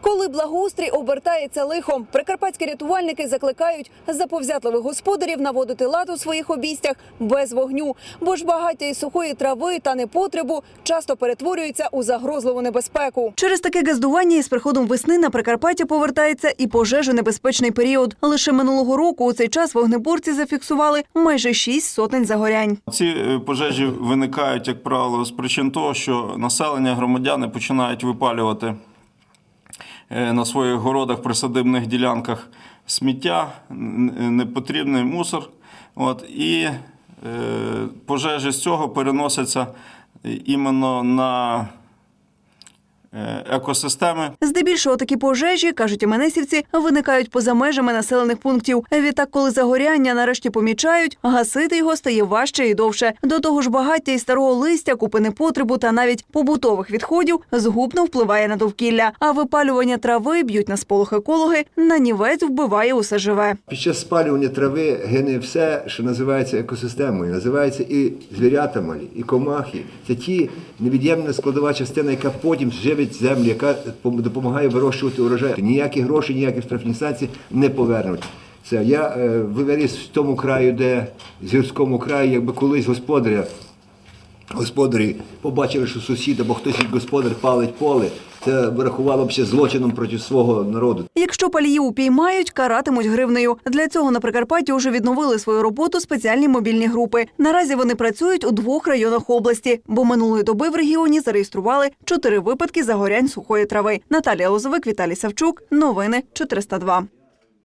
Коли благоустрій обертається лихом, прикарпатські рятувальники закликають заповзятливих господарів наводити лад у своїх обійстях без вогню, бо ж багаття із сухої трави та непотребу часто перетворюються у загрозливу небезпеку. Через таке газдування із приходом весни на Прикарпаття повертається і пожежонебезпечний період. Лише минулого року у цей час вогнеборці зафіксували майже шість сотень загорянь. Ці е, пожежі виникають, як правило, з причин того, що населення, громадяни починають випалювати на своїх городах, присадибних ділянках сміття, непотрібний мусор. От, і е, пожежі з цього переносяться іменно на е, екосистеми. Здебільшого такі пожежі, кажуть іменесівці, виникають поза межами населених пунктів. Відтак, коли загоряння нарешті помічають, гасити його стає важче і довше. До того ж, багаття із старого листя, купи непотребу та навіть побутових відходів згубно впливає на довкілля. А випалювання трави б'ють на сполох екологи, нанівець вбиває усе живе. Під час спалювання трави гине все, що називається екосистемою. Називається і звірята малі, і комахи. Це ті невід'ємна складова частина, яка потім живить землю, яка допомагає вирощувати урожай. Ніякі гроші, ніякі штрафні санкції не повернуть. Це я е, виріс в тому краю, де з гірському краї, якби колись господаря Господарі побачили, що сусід або хтось від господар палить поле, це врахувало б ще злочином проти свого народу. Якщо паліїв упіймають, каратимуть гривнею. Для цього на Прикарпатті вже відновили свою роботу спеціальні мобільні групи. Наразі вони працюють у двох районах області, бо минулої доби в регіоні зареєстрували чотири випадки загорянь сухої трави. Наталія Лозовик, Віталій Савчук. Новини 402.